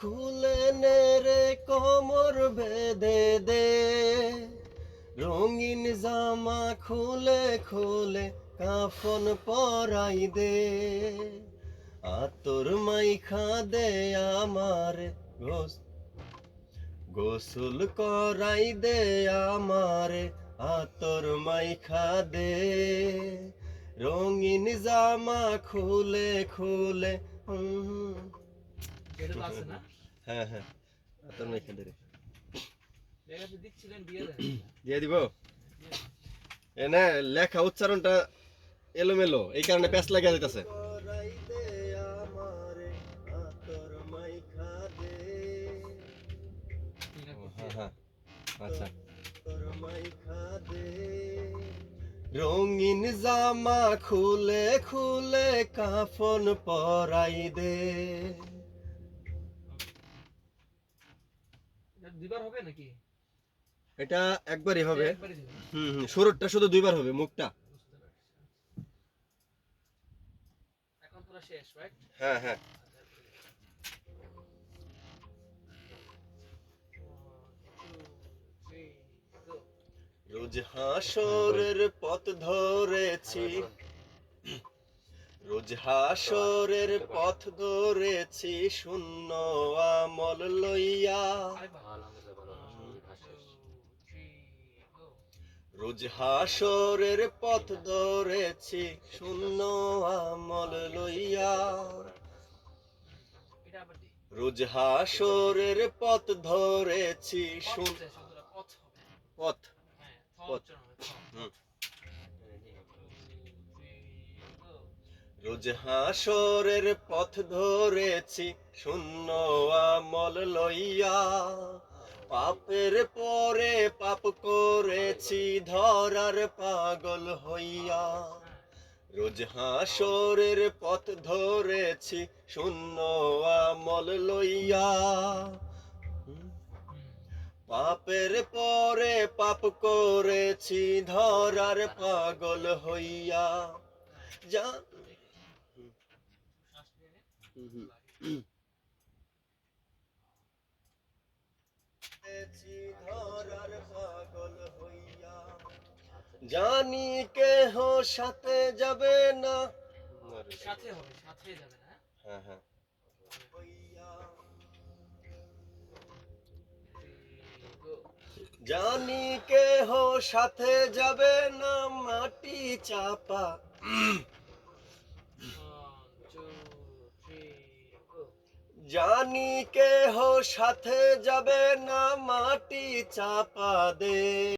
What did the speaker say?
খুলে রে কোমর বেঁধে দে। রঙিন জামা খুলে খুলে কাফন পরাই দে। আতর মাইখা দে আমার গোস গোসল করাই দে আমারে আতর মাইখা দে। রঙিন জামা খুলে খুলে হ্যাঁ হ্যাঁ। দিয়ে দিব। এনে লেখা উচ্চারণটা এলোমেলো। এই কারণে প্যাচ লাগিয়ে দিতেছে। আচ্ছা। রঙিন জামা খুলে খুলে কাফন পরাই দে। দুইবার হবে নাকি? এটা একবারই হবে। হুম হুম শুরুটা শুধু দুইবার হবে মুখটা। এখন পুরো শেষ রাইট হ্যাঁ হ্যাঁ। রোজ হাসরের পথ ধরেছি। রোজ হাসরের পথ ধরেছি শূন্য আমল লইয়া। রোজ হাসরের পথ ধরেছি শূন্য আমল লইয়া। রোজ হাসরের পথ ধরেছি শূন্য পথ পথ হবে পথ হ্যাঁ থ পথ। উচ্চারণ হবে থ হুম। Go. রোজ হাসরের পথ ধরেছি, শূন্য আমল লইয়া। পাপের পরে পাপ করেছি, ধরার পাগল হইয়া। রোজ হাসরের পথ ধরেছি, শূন্য আমল লইয়া। পাপের পরে পাপ করেছি, ধরার পাগল হইয়া। যা ধরার পাগল হইয়া জানি কেহ সাথে যাবে না। সাথে হবে সাথে যাবে না হ্যাঁ? হ্যাঁ Go. জানি কেহ সাথে যাবে না মাটি চাপা। জানি কেহ সাথে যাবে না মাটি চাপা দে।